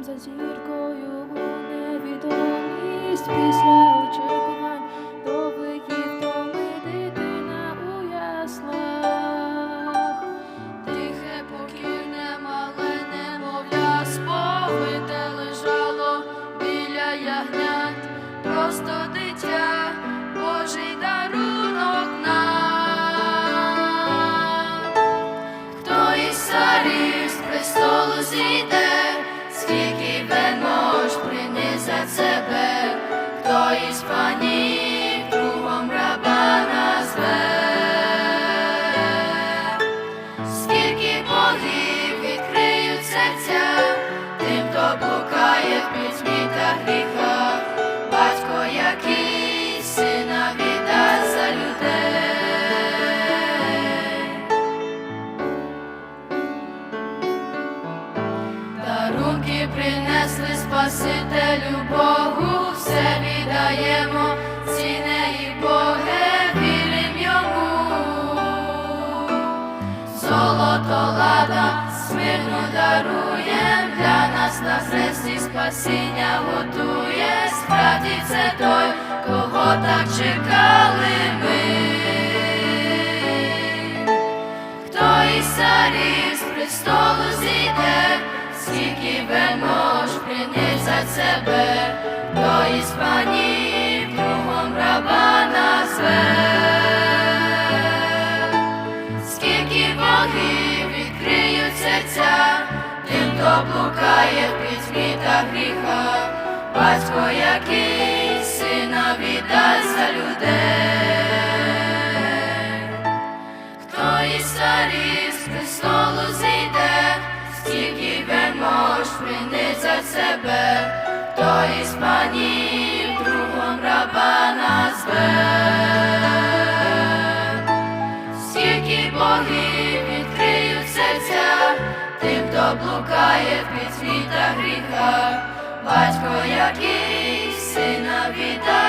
за зіркою у невідомість після очікувань довгих і втоми дитина у яслах. Тихе, покірне, мале немовля, сповите лежало біля ягнят, просто пітьмі та гріхах, батько, який сина віддасть за людей. Дарунки принесли Спасителю Богу, все віддаємо, ціне і вірим йому. Золото лада, смирну даруєм, для нас на хресті спасіння готує, справді це той, кого так чекали ми. Хто із царів з престолу зійде, скільки вельмож принизать себе, хто із панів другом раба назве, хто блукає в пітьмі та гріха, батько, який сина віддасть за людей. Хто із царів з престолу зійде, стільки вельмож принизять себе, хто із панів блукає в пітьмі та гріхах, батько, який сина людей.